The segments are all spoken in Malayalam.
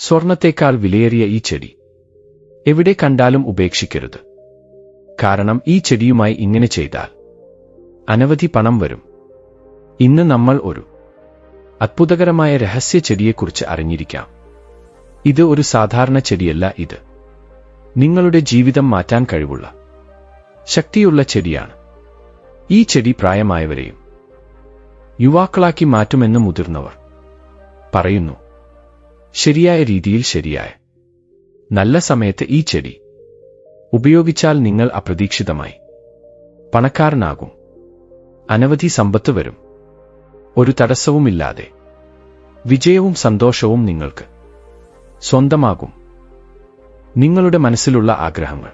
സ്വർണത്തേക്കാൾ വിലയേറിയ ഈ ചെടി എവിടെ കണ്ടാലും ഉപേക്ഷിക്കരുത്. കാരണം ഈ ചെടിയുമായി ഇങ്ങനെ ചെയ്താൽ അനവധി പണം വരും. ഇന്ന് നമ്മൾ ഒരു അത്ഭുതകരമായ രഹസ്യ ചെടിയെക്കുറിച്ച് അറിഞ്ഞിരിക്കാം. ഇത് ഒരു സാധാരണ ചെടിയല്ല ഇത്. നിങ്ങളുടെ ജീവിതം മാറ്റാൻ കഴിവുള്ള ശക്തിയുള്ള ചെടിയാണ്. ഈ ചെടി പ്രായമായവരെയും യുവാക്കളാക്കി മാറ്റുമെന്ന് മുതിർന്നവർ പറയുന്നു ശരിയായ രീതിയിൽ ശരിയായ. നല്ല സമയത്ത് ഈ ചെടി ഉപയോഗിച്ചാൽ നിങ്ങൾ അപ്രതീക്ഷിതമായി. പണക്കാരനാകും. അനവധി സമ്പത്ത് വരും. ഒരു തടസ്സവുമില്ലാതെ. വിജയവും സന്തോഷവും നിങ്ങൾക്ക്. സ്വന്തമാകും. നിങ്ങളുടെ മനസ്സിലുള്ള ആഗ്രഹങ്ങൾ.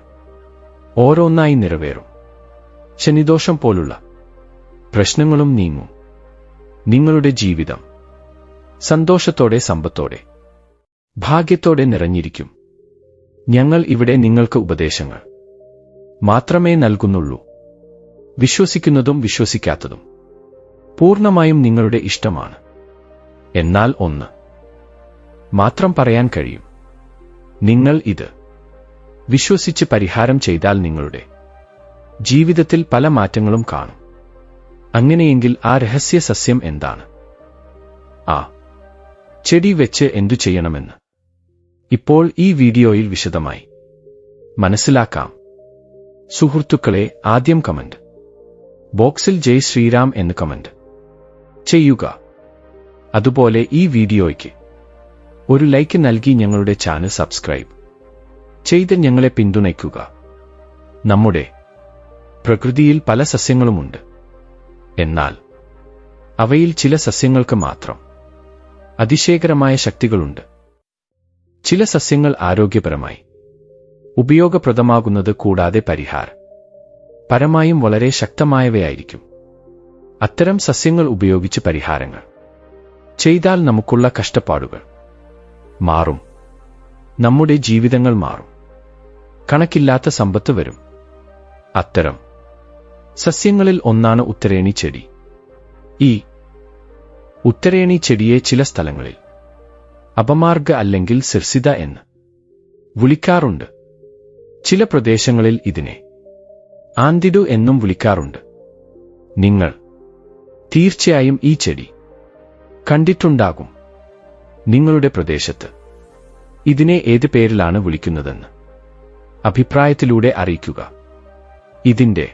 ഓരോന്നായി നിറവേറും. ശനിദോഷം പോലുള്ള പ്രശ്നങ്ങളും നീങ്ങും. നിങ്ങളുടെ ജീവിതം. സന്തോഷത്തോടെ സമ്പത്തോടെ. ഭാഗ്യത്തോടെ നിറഞ്ഞിരിക്കും. ഞങ്ങൾ ഇവിടെ നിങ്ങൾക്ക് ഉപദേശങ്ങൾ മാത്രമേ നൽകുന്നുള്ളൂ. വിശ്വസിക്കുന്നതും വിശ്വസിക്കാത്തതും പൂർണമായും നിങ്ങളുടെ ഇഷ്ടമാണ്. എന്നാൽ ഒന്ന് മാത്രം പറയാൻ കഴിയും. നിങ്ങൾ ഇത് വിശ്വസിച്ച് പരിഹാരം ചെയ്താൽ നിങ്ങളുടെ ജീവിതത്തിൽ പല മാറ്റങ്ങളും കാണും. അങ്ങനെയെങ്കിൽ ആ രഹസ്യ സസ്യം എന്താണ്? ആ ചെടി വെച്ച് എന്തു ചെയ്യണമെന്ന്. ഇപ്പോൾ ഈ വീഡിയോയിൽ വിശദമായി. മനസ്സിലാക്കാം. സുഹൃത്തുക്കളെ ആദ്യം കമന്റ്. ബോക്സിൽ ജയ് ശ്രീരാം എന്ന് കമന്റ്. ചെയ്യുക. അതുപോലെ ഈ വീഡിയോയ്ക്ക് ഒരു ലൈക്ക് നൽകി ഞങ്ങളുടെ ചാനൽ സബ്സ്ക്രൈബ്. ചെയ്ത് ഞങ്ങളെ പിന്തുണയ്ക്കുക. നമ്മുടെ പ്രകൃതിയിൽ പല സസ്യങ്ങളുമുണ്ട്. എന്നാൽ അവയിൽ ചില സസ്യങ്ങൾക്ക് മാത്രം അതിശയകരമായ ശക്തികളുണ്ട്. ചില സസ്യങ്ങൾ ആരോഗ്യപരമായി. ഉപയോഗപ്രദമാകുന്നത് കൂടാതെ പരിഹാര പരമായും വളരെ ശക്തമായവയായിരിക്കും. അത്തരം സസ്യങ്ങൾ ഉപയോഗിച്ച് പരിഹാരങ്ങൾ. ചെയ്താൽ നമുക്കുള്ള കഷ്ടപ്പാടുകൾ മാറും. നമ്മുടെ ജീവിതങ്ങൾ മാറും. കണക്കില്ലാത്ത സമ്പത്ത് വരും. അത്തരം സസ്യങ്ങളിൽ ഒന്നാണ് ഉത്തരേണി ചെടി. ഈ ഉത്തരേണി ചെടിയെ ചില സ്ഥലങ്ങളിൽ അപമാർഗ അല്ലെങ്കിൽ സിർസിത എന്ന് വിളിക്കാറുണ്ട്. ചില പ്രദേശങ്ങളിൽ ഇതിനെ ആന്തിഡു എന്നും വിളിക്കാറുണ്ട്. നിങ്ങൾ തീർച്ചയായും ഈ ചെടി കണ്ടിട്ടുണ്ടാകും. നിങ്ങളുടെ പ്രദേശത്ത് ഇതിനെ ഏത് പേരിലാണ് വിളിക്കുന്നതെന്ന് അഭിപ്രായത്തിലൂടെ അറിയിക്കുക. ഇതിന്റെ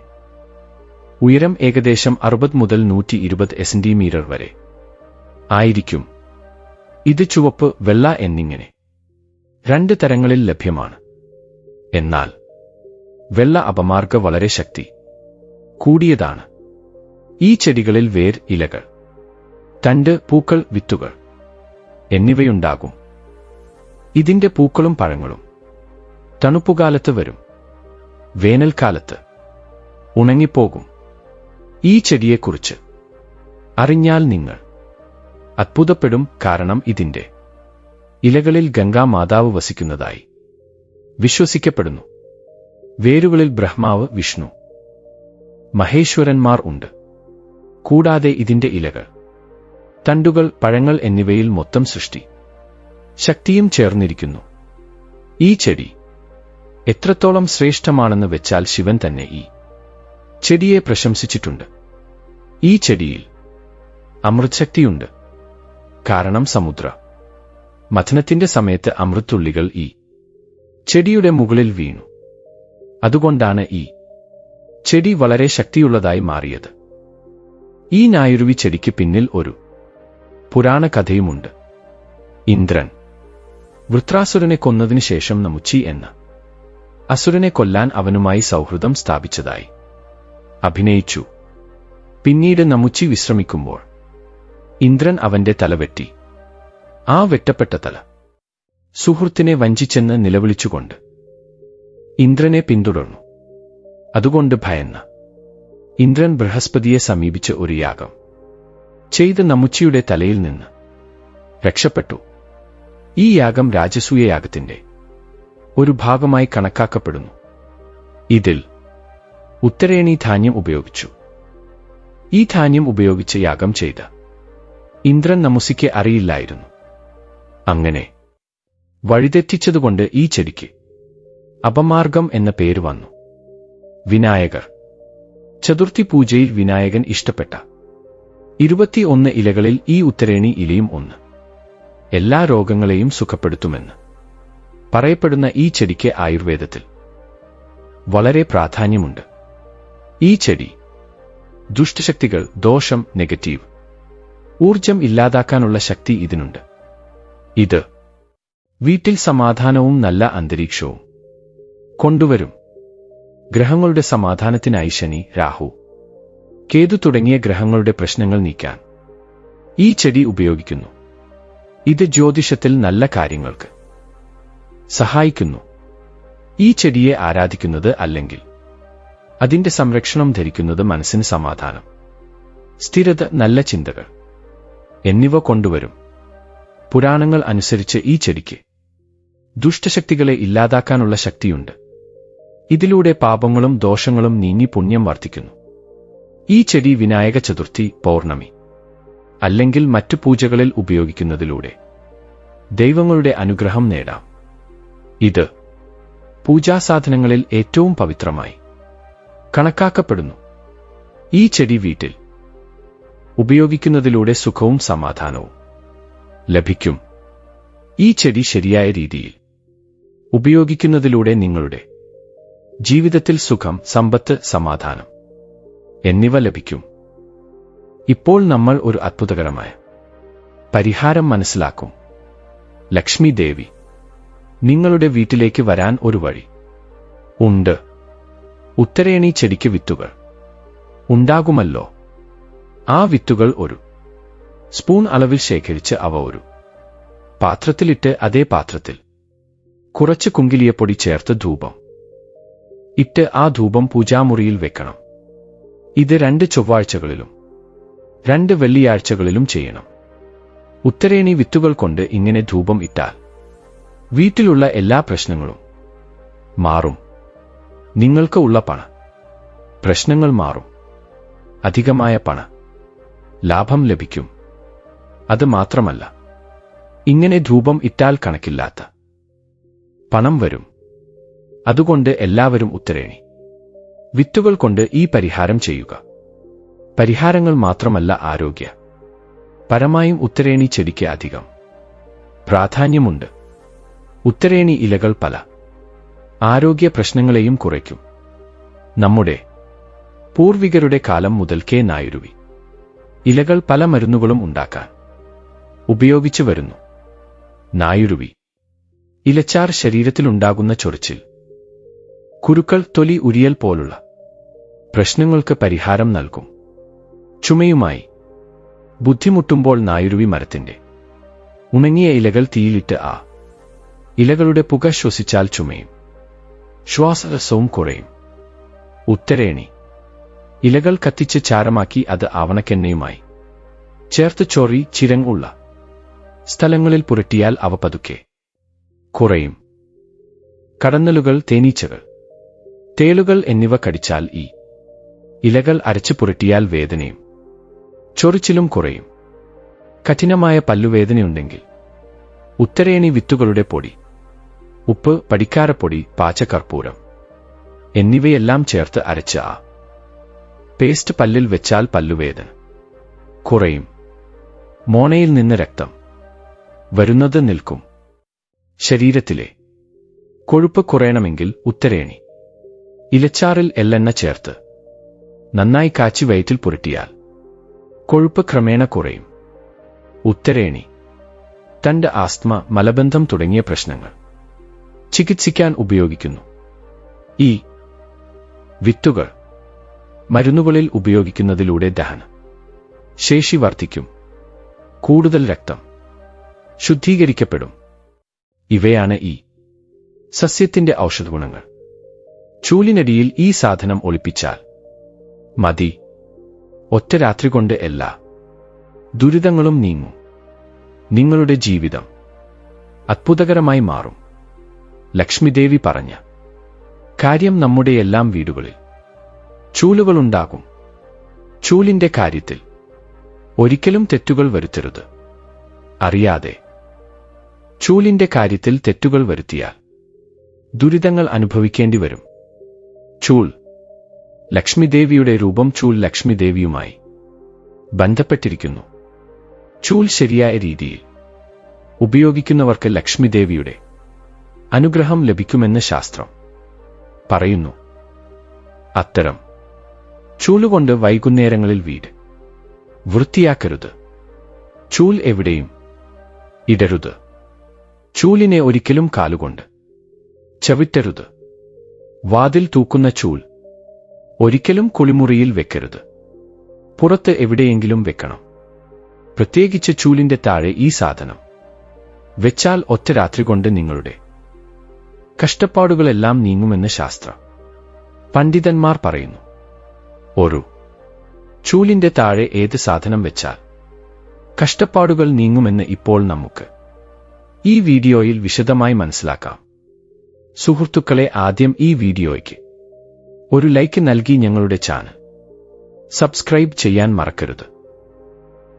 ഉയരം ഏകദേശം അറുപത് മുതൽ നൂറ്റി ഇരുപത് സെന്റിമീറ്റർ വരെ ആയിരിക്കും. ഇത് ചുവപ്പ് വെള്ള എന്നിങ്ങനെ. രണ്ട് തരങ്ങളിൽ ലഭ്യമാണ്. എന്നാൽ വെള്ള അപമാർഗ വളരെ ശക്തി കൂടിയതാണ്. ഈ ചെടികളിൽ വേർ ഇലകൾ തണ്ട് പൂക്കൾ വിത്തുകൾ എന്നിവയുണ്ടാകും. ഇതിന്റെ പൂക്കളും പഴങ്ങളും തണുപ്പുകാലത്ത് വരും. വേനൽക്കാലത്ത് ഉണങ്ങിപ്പോകും. ഈ ചെടിയെക്കുറിച്ച് അറിഞ്ഞാൽ നിങ്ങൾ അത്ഭുതപ്പെടും കാരണം ഇതിന്റെ ഇലകളിൽ ഗംഗാ മാതാവ് വസിക്കുന്നതായി. വിശ്വസിക്കപ്പെടുന്നു. വേരുകളിൽ ബ്രഹ്മാവ് വിഷ്ണു. മഹേശ്വരന്മാർ ഉണ്ട്. കൂടാതെ ഇതിന്റെ ഇലകൾ. തണ്ടുകൾ പഴങ്ങൾ എന്നിവയിൽ മൊത്തം സൃഷ്ടി. ശക്തിയും ചേർന്നിരിക്കുന്നു. ഈ ചെടി എത്രത്തോളം ശ്രേഷ്ഠമാണെന്ന് വെച്ചാൽ ശിവൻ തന്നെ ഈ ചെടിയെ പ്രശംസിച്ചിട്ടുണ്ട്. ഈ ചെടിയിൽ അമൃത്ശക്തിയുണ്ട്. കാരണം സമുദ്ര. മഥനത്തിന്റെ സമയത്ത് അമൃത്തുള്ളികൾ ഈ ചെടിയുടെ മുകളിൽ വീണു. അതുകൊണ്ടാണ് ഈ ചെടി വളരെ ശക്തിയുള്ളതായി മാറിയത്. ഈ നായുരുവി ചെടിക്ക് പിന്നിൽ ഒരു പുരാണ കഥയുമുണ്ട്. ഇന്ദ്രൻ വൃത്രാസുരനെ കൊന്നതിനു ശേഷം നമുച്ചി എന്ന അസുരനെ കൊല്ലാൻ അവനുമായി സൗഹൃദം സ്ഥാപിച്ചതായി. അഭിനയിച്ചു. പിന്നീട് നമുച്ചി വിശ്രമിക്കുമ്പോൾ ഇന്ദ്രൻ അവന്റെ വെട്ടി. ആ വെട്ടപ്പെട്ട തല. സുഹൃത്തിനെ വഞ്ചിച്ചെന്ന് നിലവിളിച്ചുകൊണ്ട് ഇന്ദ്രനെ പിന്തുടർന്നു. അതുകൊണ്ട് ഭയന്ന. ഇന്ദ്രൻ ബൃഹസ്പതിയെ സമീപിച്ച് ഒരു യാഗം. ചെയ്ത് നമുച്ചിയുടെ തലയിൽ നിന്ന് രക്ഷപ്പെട്ടു. ഈ യാഗം രാജസൂയ യാഗത്തിന്റെ ഒരു ഭാഗമായി കണക്കാക്കപ്പെടുന്നു. ഇതിൽ ഉത്തരേണി ധാന്യം ഉപയോഗിച്ചു. ഈ ധാന്യം ഉപയോഗിച്ച് യാഗം ചെയ്ത ഇന്ദ്രൻ നമുസിക്ക് അറിയില്ലായിരുന്നു. അങ്ങനെ വഴിതെറ്റിച്ചതുകൊണ്ട് ഈ ചെടിക്ക് അപമാർഗം എന്ന പേര് വന്നു. വിനായകർ. ചതുർത്ഥി പൂജയിൽ വിനായകൻ ഇഷ്ടപ്പെട്ട ഇരുപത്തിയൊന്ന് ഇലകളിൽ ഈ ഉത്തരേണി ഇലയും ഒന്ന്. എല്ലാ രോഗങ്ങളെയും സുഖപ്പെടുത്തുമെന്ന് പറയപ്പെടുന്ന ഈ ചെടിക്ക് ആയുർവേദത്തിൽ വളരെ പ്രാധാന്യമുണ്ട്. ഈ ചെടി ദുഷ്ടശക്തികൾ ദോഷം നെഗറ്റീവ് ഊർജം ഇല്ലാതാക്കാനുള്ള ശക്തി ഇതിനുണ്ട്. ഇത് വീട്ടിൽ സമാധാനവും നല്ല അന്തരീക്ഷവും കൊണ്ടുവരും. ഗ്രഹങ്ങളുടെ സമാധാനത്തിനായി ശനി രാഹു കേതു തുടങ്ങിയ ഗ്രഹങ്ങളുടെ പ്രശ്നങ്ങൾ നീക്കാൻ ഈ ചെടി ഉപയോഗിക്കുന്നു. ഇത് ജ്യോതിഷത്തിൽ നല്ല കാര്യങ്ങൾക്ക് സഹായിക്കുന്നു. ഈ ചെടിയെ ആരാധിക്കുന്നത് അല്ലെങ്കിൽ അതിന്റെ സംരക്ഷണം ധരിക്കുന്നത് മനസ്സിന് സമാധാനം സ്ഥിരത നല്ല ചിന്തകൾ. എന്നിവ കൊണ്ടുവരും. പുരാണങ്ങൾ അനുസരിച്ച് ഈ ചെടിക്ക് ദുഷ്ടശക്തികളെ ഇല്ലാതാക്കാനുള്ള ശക്തിയുണ്ട്. ഇതിലൂടെ പാപങ്ങളും ദോഷങ്ങളും നീങ്ങി പുണ്യം വർദ്ധിക്കുന്നു. ഈ ചെടി വിനായക ചതുർത്ഥി പൗർണമി അല്ലെങ്കിൽ മറ്റു പൂജകളിൽ ഉപയോഗിക്കുന്നതിലൂടെ ദൈവങ്ങളുടെ അനുഗ്രഹം നേടാം. ഇത് പൂജാസാധനങ്ങളിൽ ഏറ്റവും പവിത്രമായി കണക്കാക്കപ്പെടുന്നു. ഈ ചെടി വീട്ടിൽ ഉപയോഗിക്കുന്നതിലൂടെ സുഖവും സമാധാനവും ലഭിക്കും. ഈ ചെടി ശരിയായ രീതിയിൽ ഉപയോഗിക്കുന്നതിലൂടെ നിങ്ങളുടെ ജീവിതത്തിൽ സുഖം സമ്പത്ത് സമാധാനം എന്നിവ ലഭിക്കും. ഇപ്പോൾ നമ്മൾ ഒരു അത്ഭുതകരമായ പരിഹാരം മനസ്സിലാക്കും. ലക്ഷ്മി ദേവി നിങ്ങളുടെ വീട്ടിലേക്ക് വരാൻ ഒരു വഴി ഉണ്ട്. ഉത്തരേണി ചെടിക്ക് വിത്തുകൾ ഉണ്ടാകുമല്ലോ. ആ വിത്തുകൾ ഒരു. സ്പൂൺ അളവിൽ ശേഖരിച്ച് അവ ഒരു. പാത്രത്തിലിട്ട് അതേ പാത്രത്തിൽ. കുറച്ച് കുങ്കിലിയപ്പൊടി ചേർത്ത് ധൂപം. ഇട്ട് ആ ധൂപം പൂജാമുറിയിൽ വെക്കണം. ഇത് രണ്ട് ചൊവ്വാഴ്ചകളിലും. രണ്ട് വെള്ളിയാഴ്ചകളിലും ചെയ്യണം. ഉത്തരേണി വിത്തുകൾ കൊണ്ട് ഇങ്ങനെ ധൂപം ഇട്ടാൽ. വീട്ടിലുള്ള എല്ലാ പ്രശ്നങ്ങളും മാറും. നിങ്ങൾക്ക് ഉള്ള പണ. പ്രശ്നങ്ങൾ മാറും. അധികമായ പണ. ലാഭം ലഭിക്കും. അത് മാത്രമല്ല ഇങ്ങനെ ധൂപം ഇറ്റാൽ കണക്കില്ലാത്ത പണം വരും. അതുകൊണ്ട് എല്ലാവരും ഉത്തരേണി. വിത്തുകൾ കൊണ്ട് ഈ പരിഹാരം ചെയ്യുക. പരിഹാരങ്ങൾ മാത്രമല്ല ആരോഗ്യ. പരമായും ഉത്തരേണി ചെടിക്ക് അധികം. പ്രാധാന്യമുണ്ട്. ഉത്തരേണി ഇലകൾ പല. ആരോഗ്യ പ്രശ്നങ്ങളെയും കുറയ്ക്കും. നമ്മുടെ പൂർവികരുടെ കാലം മുതൽക്കേ നായുരുവി. ഇലകൾ പല മരുന്നുകളും ഉണ്ടാക്കാൻ ഉപയോഗിച്ചു വരുന്നു. നായുരുവി. ഇലച്ചാർ ശരീരത്തിലുണ്ടാകുന്ന ചൊറിച്ചിൽ. കുരുക്കൾ തൊലി ഉരിയൽ പോലുള്ള പ്രശ്നങ്ങൾക്ക് പരിഹാരം നൽകും. ചുമയുമായി. ബുദ്ധിമുട്ടുമ്പോൾ നായുരുവി മരത്തിന്റെ. ഉണങ്ങിയ ഇലകൾ തീയിലിട്ട് ആ ഇലകളുടെ പുക ശ്വസിച്ചാൽ ചുമയും. ശ്വാസരസവും കുറയും. ഉത്തരേണി. ഇലകൾ കത്തിച്ച് ചാരമാക്കി അത് ആവണക്കെണ്ണയുമായി. ചേർത്ത് ചൊറി ചിരങ്ങുള്ള സ്ഥലങ്ങളിൽ പുരട്ടിയാൽ അവ പതുക്കെ. കുറയും. കടന്നലുകൾ തേനീച്ചകൾ. തേലുകൾ എന്നിവ കടിച്ചാൽ ഈ. ഇലകൾ അരച്ചു പുരട്ടിയാൽ വേദനയും. ചൊറിച്ചിലും കുറയും. കഠിനമായ പല്ലുവേദനയുണ്ടെങ്കിൽ. ഉത്തരേണി വിത്തുകളുടെ പൊടി. ഉപ്പ് പടിക്കാരപ്പൊടി പാച്ചകർപ്പൂരം എന്നിവയെല്ലാം ചേർത്ത് അരച്ച് ആ. പേസ്റ്റ് പല്ലിൽ വെച്ചാൽ പല്ലുവേദന. കുറയും. മോണയിൽ നിന്ന് രക്തം. വരുന്നത് നിൽക്കും. ശരീരത്തിലെ. കൊഴുപ്പ് കുറയണമെങ്കിൽ ഉത്തരേണി. ഇലച്ചാറിൽ എല്ലെണ്ണ ചേർത്ത്. നന്നായി കാച്ചി വയറ്റിൽ പുരട്ടിയാൽ. കൊഴുപ്പ് ക്രമേണ കുറയും. ഉത്തരേണി. തന്റെ ആസ്മ മലബന്ധം തുടങ്ങിയ പ്രശ്നങ്ങൾ. ചികിത്സിക്കാൻ ഉപയോഗിക്കുന്നു. ഈ വിത്തുകൾ. മരുന്നുകളിൽ ഉപയോഗിക്കുന്നതിലൂടെ ദഹനം. ശേഷി വർദ്ധിക്കും. കൂടുതൽ രക്തം. ശുദ്ധീകരിക്കപ്പെടും. ഇവയാണ് ഈ സസ്യത്തിന്റെ ഔഷധഗുണങ്ങൾ. ചൂലിനടിയിൽ ഈ സാധനം ഒളിപ്പിച്ചാൽ മതി. ഒറ്റ രാത്രി കൊണ്ട് എല്ലാ ദുരിതങ്ങളും നീങ്ങും. നിങ്ങളുടെ ജീവിതം അത്ഭുതകരമായി മാറും. ലക്ഷ്മിദേവി പറഞ്ഞ കാര്യം നമ്മുടെ എല്ലാം വീടുകളിൽ ചൂലുകളുണ്ടാകും. ചൂലിന്റെ കാര്യത്തിൽ ഒരിക്കലും തെറ്റുകൾ വരുത്തരുത്. അറിയാതെ ചൂലിന്റെ കാര്യത്തിൽ തെറ്റുകൾ വരുത്തിയാൽ ദുരിതങ്ങൾ അനുഭവിക്കേണ്ടി വരും. ചൂൾ ലക്ഷ്മിദേവിയുടെ രൂപം ചൂൾ ലക്ഷ്മിദേവിയുമായി ബന്ധപ്പെട്ടിരിക്കുന്നു. ചൂൽ ശരിയായ രീതിയിൽ ഉപയോഗിക്കുന്നവർക്ക് ലക്ഷ്മിദേവിയുടെ അനുഗ്രഹം ലഭിക്കുമെന്ന് ശാസ്ത്രം പറയുന്നു. അത്തരം ചൂലുകൊണ്ട് വൈകുന്നേരങ്ങളിൽ വീട്. വൃത്തിയാക്കരുത്. ചൂൽ എവിടെയും ഇടരുത്. ചൂലിനെ ഒരിക്കലും കാലുകൊണ്ട് ചവിട്ടരുത്. വാതിൽ തൂക്കുന്ന ചൂൽ ഒരിക്കലും കുളിമുറിയിൽ വെക്കരുത്. പുറത്ത് എവിടെയെങ്കിലും വെക്കണം. പ്രത്യേകിച്ച് ചൂലിന്റെ താഴെ ഈ സാധനം വെച്ചാൽ ഒറ്റ രാത്രി കൊണ്ട് നിങ്ങളുടെ കഷ്ടപ്പാടുകളെല്ലാം നീങ്ങുമെന്ന് ശാസ്ത്രം. പണ്ഡിതന്മാർ പറയുന്നു. ഒരു ചൂലിന്റെ താഴെ ഏത് സാധനം വെച്ചാൽ കഷ്ടപ്പാടുകൾ നീങ്ങുമെന്ന് ഇപ്പോൾ നമുക്ക് ഈ വീഡിയോയിൽ വിശദമായി മനസ്സിലാക്കാം. സുഹൃത്തുക്കളെ ആദ്യം ഈ വീഡിയോയ്ക്ക് ഒരു ലൈക്ക് നൽകി ഞങ്ങളുടെ ചാനൽ സബ്സ്ക്രൈബ് ചെയ്യാൻ മറക്കരുത്.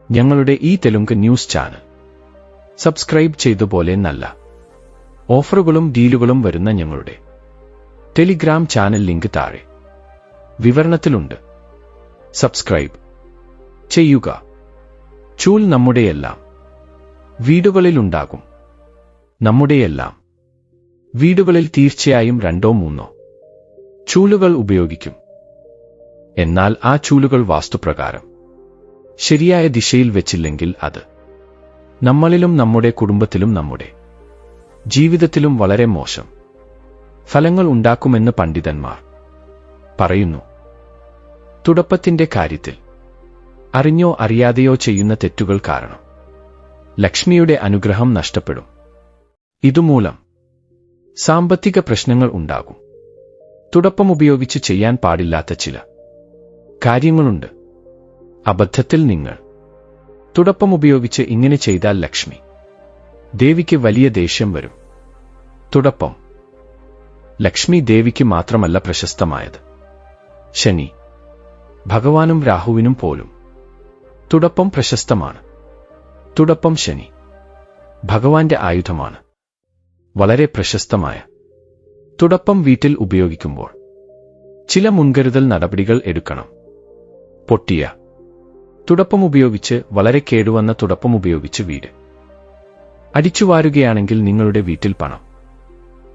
ഞങ്ങളുടെ ഈ തെലുങ്ക് ന്യൂസ് ചാനൽ സബ്സ്ക്രൈബ് ചെയ്തുപോലെ നല്ല ഓഫറുകളും ഡീലുകളും വരുന്ന ഞങ്ങളുടെ ടെലിഗ്രാം ചാനൽ ലിങ്ക് താഴെ വിവരണത്തിലുണ്ട്. സബ്സ്ക്രൈബ് ചെയ്യുക. ചൂൽ നമ്മുടെയെല്ലാം വീടുകളിലുണ്ടാകും. നമ്മുടെയെല്ലാം വീടുകളിൽ തീർച്ചയായും രണ്ടോ മൂന്നോ ചൂലുകൾ ഉപയോഗിക്കും. എന്നാൽ ആ ചൂലുകൾ വാസ്തുപ്രകാരം ശരിയായ ദിശയിൽ വെച്ചില്ലെങ്കിൽ അത് നമ്മളിലും നമ്മുടെ കുടുംബത്തിലും നമ്മുടെ ജീവിതത്തിലും വളരെ മോശം ഫലങ്ങൾ ഉണ്ടാക്കുമെന്ന് പണ്ഡിതന്മാർ പറയുന്നു. തുടപ്പത്തിന്റെ കാര്യത്തിൽ അറിഞ്ഞോ അറിയാതെയോ ചെയ്യുന്ന തെറ്റുകൾ കാരണം ലക്ഷ്മിയുടെ അനുഗ്രഹം നഷ്ടപ്പെടും. ഇതുമൂലം സാമ്പത്തിക പ്രശ്നങ്ങൾ ഉണ്ടാകും. തുടപ്പം ഉപയോഗിച്ച് ചെയ്യാൻ പാടില്ലാത്ത ചില കാര്യങ്ങളുണ്ട്. അബദ്ധത്തിൽ നിങ്ങൾ തുടപ്പം ഉപയോഗിച്ച് ഇങ്ങനെ ചെയ്താൽ ലക്ഷ്മി ദേവിക്ക് വലിയ ദേഷ്യം വരും. തുടപ്പം ലക്ഷ്മി ദേവിക്ക് മാത്രമല്ല പ്രശസ്തമായത്. ശനി. ഭഗവാനും രാഹുവിനും പോലും. തുടപ്പം പ്രശസ്തമാണ്. തുടപ്പം ശനി. ഭഗവാന്റെ ആയുധമാണ്. വളരെ പ്രശസ്തമായ. തുടപ്പം വീട്ടിൽ ഉപയോഗിക്കുമ്പോൾ. ചില മുൻകരുതൽ നടപടികൾ എടുക്കണം. പൊട്ടിയ. തുടപ്പം ഉപയോഗിച്ച് വളരെ കേടുവന്ന തുടപ്പം ഉപയോഗിച്ച് വീട്. അടിച്ചുവാരുകയാണെങ്കിൽ നിങ്ങളുടെ വീട്ടിൽ പണം.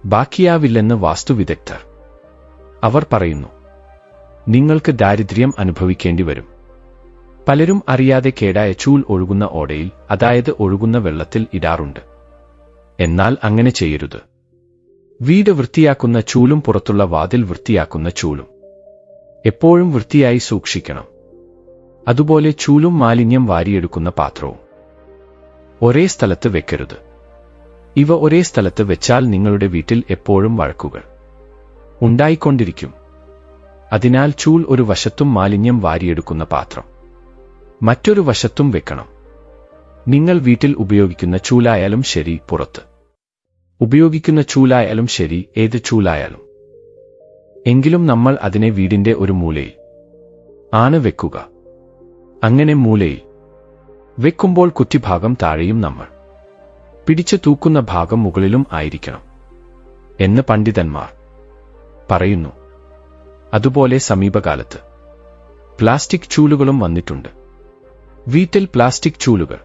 ബാക്കിയാവില്ലെന്ന് വാസ്തുവിദഗ്ധർ. അവർ പറയുന്നു നിങ്ങൾക്ക് ദാരിദ്ര്യം അനുഭവിക്കേണ്ടി വരും പലരും അറിയാതെ കേടായ ചൂൽ ഒഴുകുന്ന ഓടയിൽ അതായത് ഒഴുകുന്ന വെള്ളത്തിൽ ഇടാറുണ്ട്. എന്നാൽ അങ്ങനെ ചെയ്യരുത്. വീട് വൃത്തിയാക്കുന്ന ചൂലും പുറത്തുള്ള വാതിൽ വൃത്തിയാക്കുന്ന ചൂലും. എപ്പോഴും വൃത്തിയായി സൂക്ഷിക്കണം. അതുപോലെ ചൂലും മാലിന്യം വാരിയെടുക്കുന്ന പാത്രവും. ഒരേ സ്ഥലത്ത് വെക്കരുത്. ഇവ ഒരേ സ്ഥലത്ത് വെച്ചാൽ നിങ്ങളുടെ വീട്ടിൽ എപ്പോഴും വഴക്കുകൾ ഉണ്ടായിക്കൊണ്ടിരിക്കും. അതിനാൽ ചൂൾ ഒരു വശത്തും മാലിന്യം വാരിയെടുക്കുന്ന പാത്രം. മറ്റൊരു വശത്തും വെക്കണം. നിങ്ങൾ വീട്ടിൽ ഉപയോഗിക്കുന്ന ചൂലായാലും ശരി പുറത്ത്. ഉപയോഗിക്കുന്ന ചൂലായാലും ശരി ഏത് ചൂലായാലും. എങ്കിലും നമ്മൾ അതിനെ വീടിന്റെ ഒരു മൂലയിൽ ആണ് വെക്കുക. അങ്ങനെ മൂലയിൽ വെക്കുമ്പോൾ കുറ്റിഭാഗം താഴെയും നമ്മൾ പിടിച്ചു തൂക്കുന്ന ഭാഗം മുകളിലും ആയിരിക്കണം എന്ന് പണ്ഡിതന്മാർ പറയുന്നു. അതുപോലെ സമീപകാലത്ത്. പ്ലാസ്റ്റിക് ചൂലുകളും വന്നിട്ടുണ്ട്. വീട്ടിൽ പ്ലാസ്റ്റിക് ചൂലുകൾ.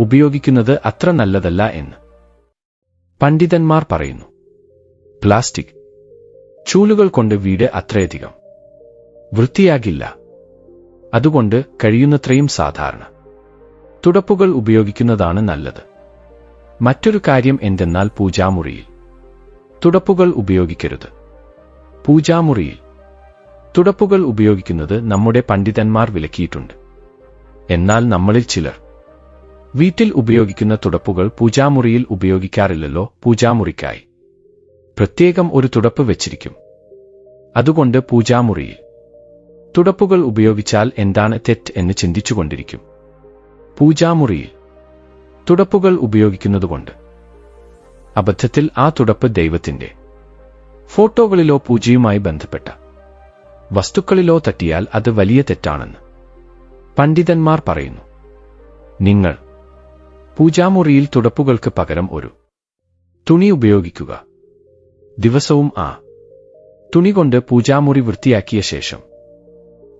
ഉപയോഗിക്കുന്നത് അത്ര നല്ലതല്ല എന്ന്. പണ്ഡിതന്മാർ പറയുന്നു. പ്ലാസ്റ്റിക്. ചൂലുകൾ കൊണ്ട് വീട് അത്രയധികം. വൃത്തിയാകില്ല. അതുകൊണ്ട് കഴിയുന്നത്രയും സാധാരണ. തുടപ്പുകൾ ഉപയോഗിക്കുന്നതാണ് നല്ലത്. മറ്റൊരു കാര്യം എന്തെന്നാൽ പൂജാമുറിയിൽ. തുടപ്പുകൾ ഉപയോഗിക്കരുത്. പൂജാമുറിയിൽ തുടപ്പുകൾ ഉപയോഗിക്കുന്നത് നമ്മുടെ പണ്ഡിതന്മാർ വിലക്കിയിട്ടുണ്ട്. എന്നാൽ നമ്മളിൽ ചിലർ. വീട്ടിൽ ഉപയോഗിക്കുന്ന തുടപ്പുകൾ പൂജാമുറിയിൽ ഉപയോഗിക്കാറില്ലല്ലോ പൂജാമുറിക്കായി. പ്രത്യേകം ഒരു തുടപ്പ് വെച്ചിരിക്കും. അതുകൊണ്ട് പൂജാമുറിയിൽ. തുടപ്പുകൾ ഉപയോഗിച്ചാൽ എന്താണ് തെറ്റ് എന്ന് ചിന്തിച്ചുകൊണ്ടിരിക്കും. പൂജാമുറിയിൽ. തുടപ്പുകൾ ഉപയോഗിക്കുന്നതുകൊണ്ട്. അബദ്ധത്തിൽ ആ തുടപ്പ് ദൈവത്തിന്റെ ഫോട്ടോകളിലോ പൂജയുമായി ബന്ധപ്പെട്ട. വസ്തുക്കളിലോ തട്ടിയാൽ അത് വലിയ തെറ്റാണെന്ന്. പണ്ഡിതന്മാർ പറയുന്നു. നിങ്ങൾ പൂജാമുറിയിൽ തുടപ്പുകൾക്ക് പകരം ഒരു തുണി ഉപയോഗിക്കുക. ദിവസവും ആ തുണി കൊണ്ട് പൂജാമുറി വൃത്തിയാക്കിയ ശേഷം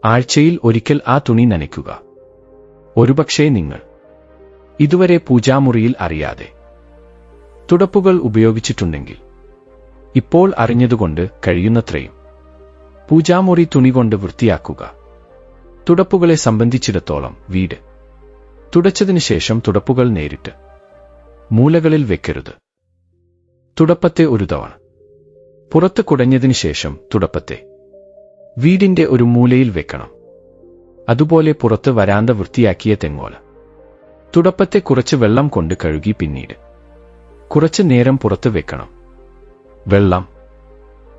ആഴ്ചയിൽ ഒരിക്കൽ ആ തുണി നനയ്ക്കുക. ഒരുപക്ഷേ നിങ്ങൾ ഇതുവരെ പൂജാമുറിയിൽ അറിയാതെ തുടപ്പുകൾ ഉപയോഗിച്ചിട്ടുണ്ടെങ്കിൽ ഇപ്പോൾ അറിഞ്ഞതുകൊണ്ട് കഴിയുന്നത്രയും. പൂജാമുറി തുണി കൊണ്ട് വൃത്തിയാക്കുക. തുടപ്പുകളെ സംബന്ധിച്ചിടത്തോളം വീട്. തുടച്ചതിനു ശേഷം തുടപ്പുകൾ നേരിട്ട്. മൂലകളിൽ വെക്കരുത്. തുടപ്പത്തെ ഒരു തവണ. പുറത്ത് കുടഞ്ഞതിനു ശേഷം തുടപ്പത്തെ. വീടിന്റെ ഒരു മൂലയിൽ വെക്കണം. അതുപോലെ പുറത്ത് വരാന്ത വൃത്തിയാക്കിയ തെങ്ങോല. തുടപ്പത്തെ കുറച്ച് വെള്ളം കൊണ്ട് കഴുകി പിന്നീട്. കുറച്ച് നേരം പുറത്ത് വെക്കണം. വെള്ളം.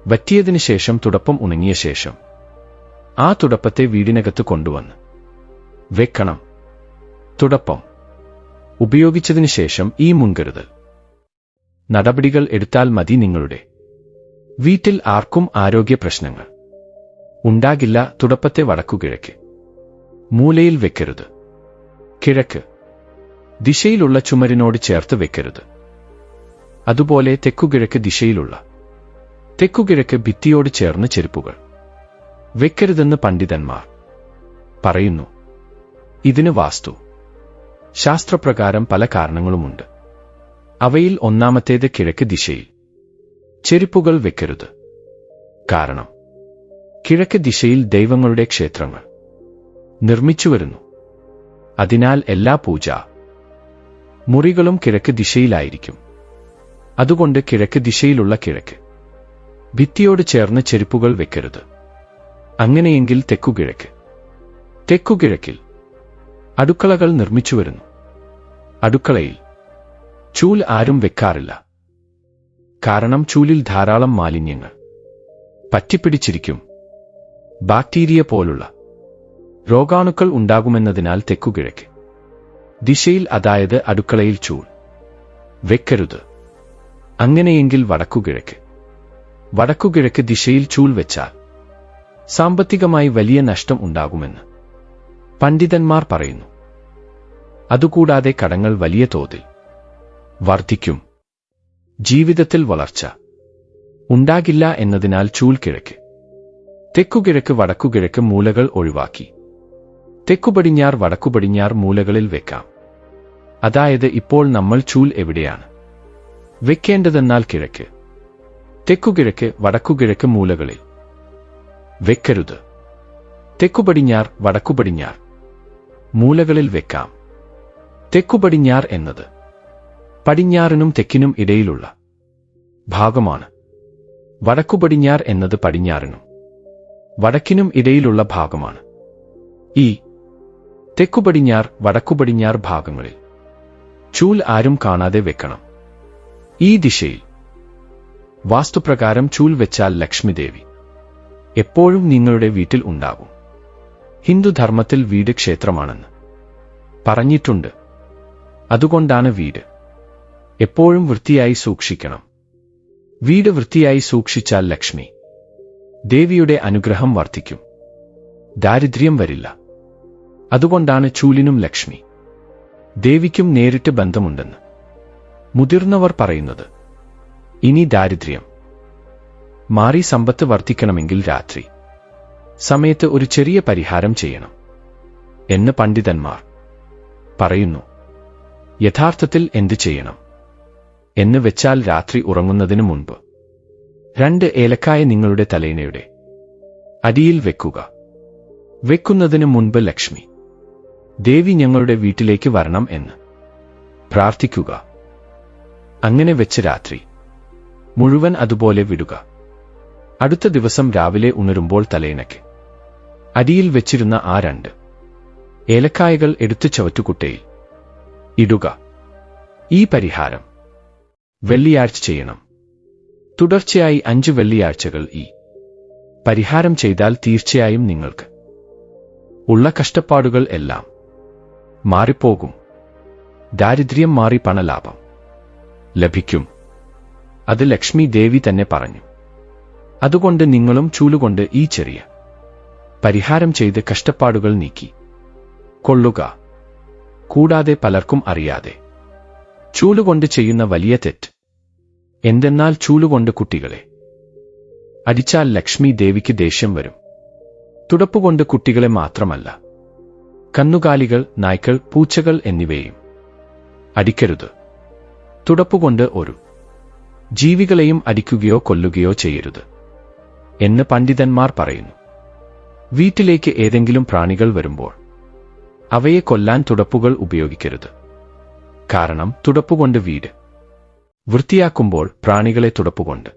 വറ്റിയതിനു ശേഷം തുടപ്പം ഉണങ്ങിയ ശേഷം ആ തുടപ്പത്തെ വീടിനകത്ത് കൊണ്ടുവന്ന് വെക്കണം. തുടപ്പം. ഉപയോഗിച്ചതിനു ശേഷം ഈ മുൻകരുതൽ. നടപടികൾ എടുത്താൽ മതി നിങ്ങളുടെ. വീട്ടിൽ ആർക്കും ആരോഗ്യ പ്രശ്നങ്ങൾ. ഉണ്ടാകില്ല തുടപ്പത്തെ വടക്കുകിഴക്ക്. മൂലയിൽ വെക്കരുത്. കിഴക്ക്. ദിശയിലുള്ള ചുമരിനോട് ചേർത്ത് വെക്കരുത്. അതുപോലെ തെക്കുകിഴക്ക് ദിശയിലുള്ള. തെക്കുകിഴക്ക് ഭിത്തിയോട് ചേർന്ന് ചെരുപ്പുകൾ. വെക്കരുതെന്ന് പണ്ഡിതന്മാർ പറയുന്നു. ഇതിന് വാസ്തു. ശാസ്ത്രപ്രകാരം പല കാരണങ്ങളുമുണ്ട്. അവയിൽ ഒന്നാമത്തേത് കിഴക്ക് ദിശയിൽ. ചെരുപ്പുകൾ വെക്കരുത്. കാരണം കിഴക്ക് ദിശയിൽ ദൈവങ്ങളുടെ ക്ഷേത്രങ്ങൾ നിർമ്മിച്ചു വരുന്നു അതിനാൽ എല്ലാ പൂജ മുറികളും കിഴക്ക് ദിശയിലായിരിക്കും. അതുകൊണ്ട് കിഴക്ക് ദിശയിലുള്ള കിഴക്ക്. ഭിത്തിയോട് ചേർന്ന് ചെരുപ്പുകൾ വെക്കരുത്. അങ്ങനെയെങ്കിൽ തെക്കുകിഴക്ക്. തെക്കുകിഴക്കിൽ അടുക്കളകൾ നിർമ്മിച്ചു വരുന്നു. അടുക്കളയിൽ ചൂൽ ആരും വെക്കാറില്ല. കാരണം ചൂലിൽ ധാരാളം മാലിന്യങ്ങൾ. പറ്റിപ്പിടിച്ചിരിക്കും. ബാക്ടീരിയ പോലുള്ള രോഗാണുക്കൾ ഉണ്ടാകുമെന്നതിനാൽ തെക്കുകിഴക്ക്. ദിശയിൽ അതായത് അടുക്കളയിൽ ചൂൾ വെക്കരുത്. അങ്ങനെയെങ്കിൽ വടക്കുകിഴക്ക്. വടക്കുകിഴക്ക് ദിശയിൽ ചൂൾ വെച്ചാൽ സാമ്പത്തികമായി വലിയ നഷ്ടം ഉണ്ടാകുമെന്ന് പണ്ഡിതന്മാർ പറയുന്നു. അതുകൂടാതെ കടങ്ങൾ വലിയ തോതിൽ വർദ്ധിക്കും ജീവിതത്തിൽ വളർച്ച ഉണ്ടാകില്ല എന്നതിനാൽ ചൂൽ കിഴക്ക്. തെക്കുകിഴക്ക് വടക്കുകിഴക്ക് മൂലകൾ ഒഴിവാക്കി. തെക്കുപടിഞ്ഞാർ വടക്കുപടിഞ്ഞാർ മൂലകളിൽ വെക്കാം. അതായത് ഇപ്പോൾ നമ്മൾ ചൂൽ എവിടെയാണ്? വെക്കേണ്ടതെന്നാൽ കിഴക്ക് തെക്കുകിഴക്ക് വടക്കുകിഴക്ക് മൂലകളിൽ. വെക്കരുത്. തെക്കുപടിഞ്ഞാർ വടക്കുപടിഞ്ഞാർ മൂലകളിൽ വെക്കാം. തെക്കുപടിഞ്ഞാർ എന്നത് പടിഞ്ഞാറിനും തെക്കിനും ഇടയിലുള്ള ഭാഗമാണ്. വടക്കുപടിഞ്ഞാർ എന്നത് പടിഞ്ഞാറിനും വടക്കിനും ഇടയിലുള്ള ഭാഗമാണ്. ഈ തെക്കുപടിഞ്ഞാർ വടക്കുപടിഞ്ഞാർ ഭാഗങ്ങളിൽ ചൂൽ ആരും കാണാതെ വെക്കണം. ഈ ദിശയിൽ. വാസ്തുപ്രകാരം ചൂൽ വെച്ചാൽ ലക്ഷ്മിദേവി. എപ്പോഴും നിങ്ങളുടെ വീട്ടിൽ ഉണ്ടാവും. ഹിന്ദുധർമ്മത്തിൽ വീട് ക്ഷേത്രമാണെന്ന്. പറഞ്ഞിട്ടുണ്ട്. അതുകൊണ്ടാണ് വീട്. എപ്പോഴും വൃത്തിയായി സൂക്ഷിക്കണം. വീട് വൃത്തിയായി സൂക്ഷിച്ചാൽ ലക്ഷ്മി. ദേവിയുടെ അനുഗ്രഹം വർദ്ധിക്കും. ദാരിദ്ര്യം വരില്ല. അതുകൊണ്ടാണ് ചൂലിനും ലക്ഷ്മി. ദേവിക്കും നേരിട്ട് ബന്ധമുണ്ടെന്ന്. മുതിർന്നവർ പറയുന്നത് ഇനി ദാരിദ്ര്യം. മാറി സമ്പത്ത് വർദ്ധിക്കണമെങ്കിൽ രാത്രി. സമയത്ത് ഒരു ചെറിയ പരിഹാരം ചെയ്യണം. എന്ന് പണ്ഡിതന്മാർ പറയുന്നു യഥാർത്ഥത്തിൽ എന്തു ചെയ്യണം? എന്ന് വെച്ചാൽ രാത്രി ഉറങ്ങുന്നതിനു മുൻപ്. രണ്ട് ഏലക്കായ നിങ്ങളുടെ തലയിണയുടെ അടിയിൽ വെക്കുക. വെക്കുന്നതിനു മുൻപ് ലക്ഷ്മി. ദേവി ഞങ്ങളുടെ വീട്ടിലേക്ക് വരണം എന്ന് പ്രാർത്ഥിക്കുക. അങ്ങനെ വെച്ച് രാത്രി. മുഴുവൻ അതുപോലെ വിടുക. അടുത്ത ദിവസം രാവിലെ ഉണരുമ്പോൾ തലയിണയ്ക്ക് അടിയിൽ വെച്ചിരുന്ന ആ രണ്ട്. ഏലക്കായകൾ എടുത്തു ചവറ്റുകുട്ടയിൽ. ഇടുക. ഈ പരിഹാരം. വെള്ളിയാഴ്ച ചെയ്യണം. തുടർച്ചയായി അഞ്ച് വെള്ളിയാഴ്ചകൾ ഈ. പരിഹാരം ചെയ്താൽ തീർച്ചയായും നിങ്ങൾക്ക്. ഉള്ള കഷ്ടപ്പാടുകൾ എല്ലാം. മാറിപ്പോകും. ദാരിദ്ര്യം മാറി പണലാഭം. ലഭിക്കും. അത് ലക്ഷ്മി ദേവി തന്നെ പറഞ്ഞു. അതുകൊണ്ട് നിങ്ങളും ചൂലുകൊണ്ട് ഈ ചെറിയ പരിഹാരം ചെയ്ത് കഷ്ടപ്പാടുകൾ നീക്കി. കൊള്ളുക. കൂടാതെ പലർക്കും അറിയാതെ. ചൂലുകൊണ്ട് ചെയ്യുന്ന വലിയ തെറ്റ്. എന്തെന്നാൽ ചൂലുകൊണ്ട് കുട്ടികളെ. അടിച്ചാൽ ലക്ഷ്മി ദേവിക്ക് ദേഷ്യം വരും. തുടപ്പുകൊണ്ട് കുട്ടികളെ മാത്രമല്ല. കന്നുകാലികൾ നായ്ക്കൾ പൂച്ചകൾ എന്നിവയും അടിക്കരുത്. തുടപ്പുകൊണ്ട് ഒരു. ജീവികളെയും അടിക്കുകയോ കൊല്ലുകയോ ചെയ്യരുത്. എന്ന് പണ്ഡിതന്മാർ പറയുന്നു. വീട്ടിലേക്ക് ഏതെങ്കിലും പ്രാണികൾ വരുമ്പോൾ അവയെ കൊല്ലാൻ തുടപ്പുകൾ ഉപയോഗിക്കരുത്. കാരണം തുടപ്പുകൊണ്ട് വീട്. വൃത്തിയാക്കുമ്പോൾ പ്രാണികളെ തുടപ്പുകൊണ്ട്.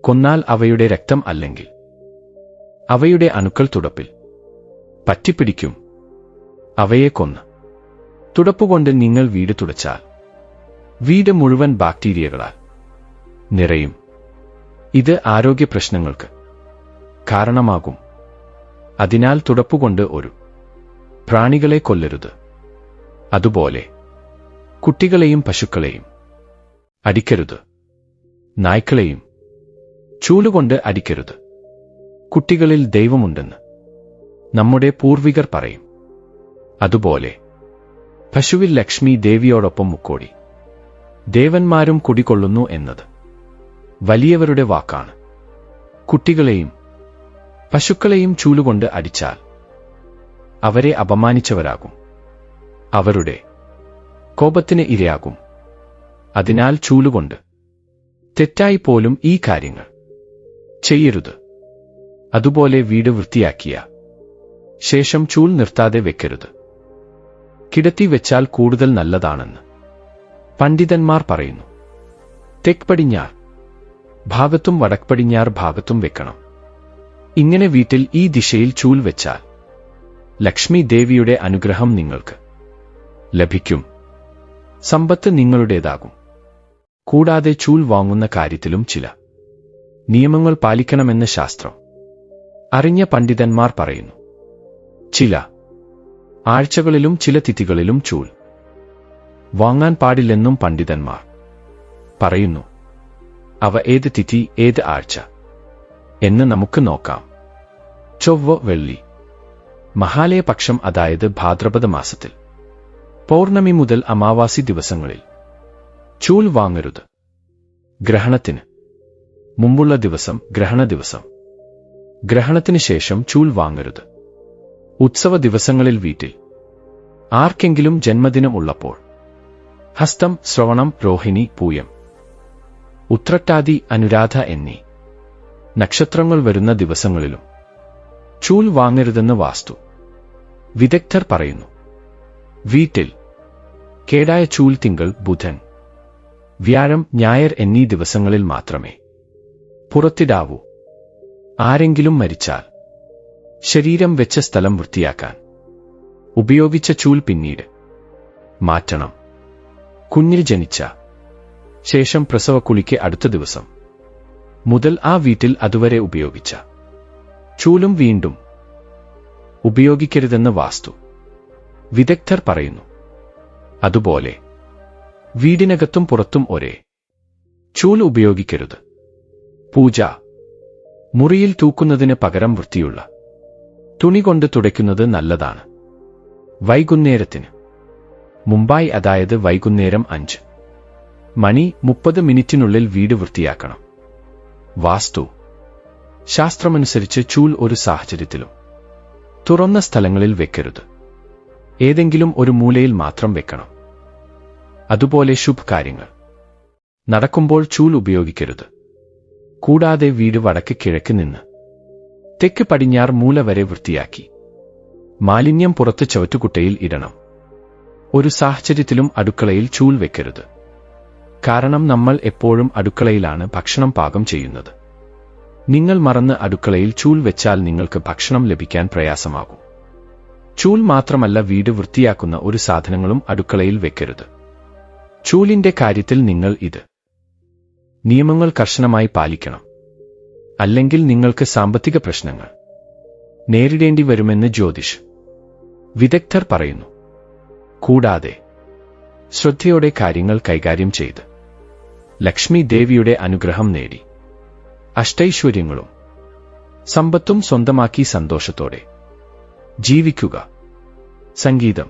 കൊന്നാൽ അവയുടെ രക്തം അല്ലെങ്കിൽ അവയുടെ അണുക്കൾ തുടപ്പിൽ. പറ്റിപ്പിടിക്കും. അവയെ കൊന്ന്. തുടപ്പുകൊണ്ട് നിങ്ങൾ വീട് തുടച്ചാൽ വീട് മുഴുവൻ ബാക്ടീരിയകളാൽ നിറയും. ഇത് ആരോഗ്യ പ്രശ്നങ്ങൾക്ക് കാരണമാകും. അതിനാൽ തുടപ്പുകൊണ്ട് ഒരു പ്രാണികളെ കൊല്ലരുത്. അതുപോലെ കുട്ടികളെയും പശുക്കളെയും അടിക്കരുത്. നായ്ക്കളെയും ചൂലുകൊണ്ട് അടിക്കരുത്. കുട്ടികളിൽ ദൈവമുണ്ടെന്ന് നമ്മുടെ പൂർവികർ പറയും. അതുപോലെ പശുവിൽ ലക്ഷ്മി ദേവിയോടൊപ്പം മുക്കോടി. ദേവന്മാരും കുടികൊള്ളുന്നു എന്നത് വലിയവരുടെ വാക്കാണ്. കുട്ടികളെയും പശുക്കളെയും ചൂലുകൊണ്ട് അടിച്ചാൽ അവരെ അപമാനിച്ചവരാകും. അവരുടെ കോപത്തിന് ഇരയാകും. അതിനാൽ ചൂലുകൊണ്ട് തെറ്റായി പോലും ഈ കാര്യങ്ങൾ ചെയ്യരുത്. അതുപോലെ വീട് വൃത്തിയാക്കിയ ശേഷം ചൂൽ നിർത്താതെ വെക്കരുത്. കിടത്തി വെച്ചാൽ കൂടുതൽ നല്ലതാണെന്ന് പണ്ഡിതന്മാർ പറയുന്നു തെക്ക് പടിഞ്ഞാർ ഭാഗത്തും വടക്ക് പടിഞ്ഞാർ ഭാഗത്തും വെക്കണം. ഇങ്ങനെ വീട്ടിൽ ഈ ദിശയിൽ ചൂൽ വെച്ചാൽ ലക്ഷ്മി ദേവിയുടെ അനുഗ്രഹം നിങ്ങൾക്ക് ലഭിക്കും. സമ്പത്ത് നിങ്ങളുടേതാകും. കൂടാതെ ചൂൽ വാങ്ങുന്ന കാര്യത്തിലും ചില നിയമങ്ങൾ പാലിക്കണമെന്ന് ശാസ്ത്രം അറിഞ്ഞ പണ്ഡിതന്മാർ പറയുന്നു ചില ആഴ്ചകളിലും ചില തിഥികളിലും ചൂൽ വാങ്ങാൻ പാടില്ലെന്നും പണ്ഡിതന്മാർ പറയുന്നു. അവ ഏത് തിഥി ഏത് ആഴ്ച? എന്ന് നമുക്ക് നോക്കാം. ചൊവ്വ വെള്ളി. മഹാലയപക്ഷം അതായത് ഭാദ്രപദ മാസത്തിൽ. പൗർണമി മുതൽ അമാവാസി ദിവസങ്ങളിൽ. ചൂൽ വാങ്ങരുത്. ഗ്രഹണത്തിന്. മുമ്പുള്ള ദിവസം ഗ്രഹണ ദിവസം. ഗ്രഹണത്തിന് ശേഷം ചൂൽ വാങ്ങരുത്. ഉത്സവ ദിവസങ്ങളിൽ വീട്ടിൽ. ആർക്കെങ്കിലും ജന്മദിനം ഉള്ളപ്പോൾ. ഹസ്തം ശ്രവണം രോഹിണി പൂയം. ഉത്രട്ടാതി അനുരാധ എന്നീ. നക്ഷത്രങ്ങൾ വരുന്ന ദിവസങ്ങളിലും. ചൂൽ വാങ്ങരുതെന്ന് വാസ്തു. വിദഗ്ധർ പറയുന്നു. വീട്ടിൽ. കേടായ ചൂൽ തിങ്കൾ ബുധൻ. വ്യാഴം ഞായർ എന്നീ ദിവസങ്ങളിൽ മാത്രമേ. പുറത്തിടാവൂ. ആരെങ്കിലും മരിച്ചാൽ. ശരീരം വെച്ച സ്ഥലം വൃത്തിയാക്കാൻ. ഉപയോഗിച്ച ചൂൽ പിന്നീട്. മാറ്റണം. കുഞ്ഞിന് ജനിച്ച. ശേഷം പ്രസവക്കുളിക്ക് അടുത്ത ദിവസം. മുതൽ ആ വീട്ടിൽ അതുവരെ ഉപയോഗിച്ച. ചൂലും വീണ്ടും. ഉപയോഗിക്കരുതെന്ന് വാസ്തു. വിദഗ്ധർ പറയുന്നു. അതുപോലെ. വീടിനകത്തും പുറത്തും ഒരേ. ചൂൽ ഉപയോഗിക്കരുത്. പൂജ. മുറിയിൽ തൂക്കുന്നതിന് പകരം വൃത്തിയുള്ള. തുണി കൊണ്ട് തുടയ്ക്കുന്നത് നല്ലതാണ്. വൈകുന്നേരത്തിന്. മുമ്പായി അതായത് വൈകുന്നേരം അഞ്ച്. മണി മുപ്പത് മിനിറ്റിനുള്ളിൽ വീട് വൃത്തിയാക്കണം. വാസ്തു. ശാസ്ത്രമനുസരിച്ച് ചൂൽ ഒരു സാഹചര്യത്തിലും. തുറന്ന സ്ഥലങ്ങളിൽ വെക്കരുത്. ഏതെങ്കിലും ഒരു മൂലയിൽ മാത്രം വെക്കണം. അതുപോലെ ശുഭകാര്യങ്ങൾ. നടക്കുമ്പോൾ ചൂൽ ഉപയോഗിക്കരുത്. കൂടാതെ വീട് വടക്ക് കിഴക്ക് നിന്ന്. തെക്ക് പടിഞ്ഞാർ മൂല വരെ വൃത്തിയാക്കി. മാലിന്യം പുറത്ത് ചവറ്റുകുട്ടയിൽ ഇടണം. ഒരു സാഹചര്യത്തിലും അടുക്കളയിൽ ചൂൽ വെക്കരുത്. കാരണം നമ്മൾ എപ്പോഴും അടുക്കളയിലാണ് ഭക്ഷണം പാകം ചെയ്യുന്നത്. നിങ്ങൾ മറന്ന് അടുക്കളയിൽ ചൂൽ വെച്ചാൽ നിങ്ങൾക്ക് ഭക്ഷണം ലഭിക്കാൻ പ്രയാസമാകും. ചൂൽ മാത്രമല്ല വീട് വൃത്തിയാക്കുന്ന ഒരു സാധനങ്ങളും അടുക്കളയിൽ വെക്കരുത്. ചൂലിന്റെ കാര്യത്തിൽ നിങ്ങൾ ഇത് നിയമങ്ങൾ കർശനമായി പാലിക്കണം. അല്ലെങ്കിൽ നിങ്ങൾക്ക് സാമ്പത്തിക പ്രശ്നങ്ങൾ നേരിടേണ്ടി വരുമെന്ന് ജ്യോതിഷ്. വിദഗ്ധർ പറയുന്നു കൂടാതെ ശ്രദ്ധയോടെ കാര്യങ്ങൾ കൈകാര്യം ചെയ്ത് ലക്ഷ്മി ദേവിയുടെ അനുഗ്രഹം നേടി. അഷ്ടൈശ്വര്യങ്ങളും സമ്പത്തും സ്വന്തമാക്കി സന്തോഷത്തോടെ ജീവിക്കുക. സംഗീതം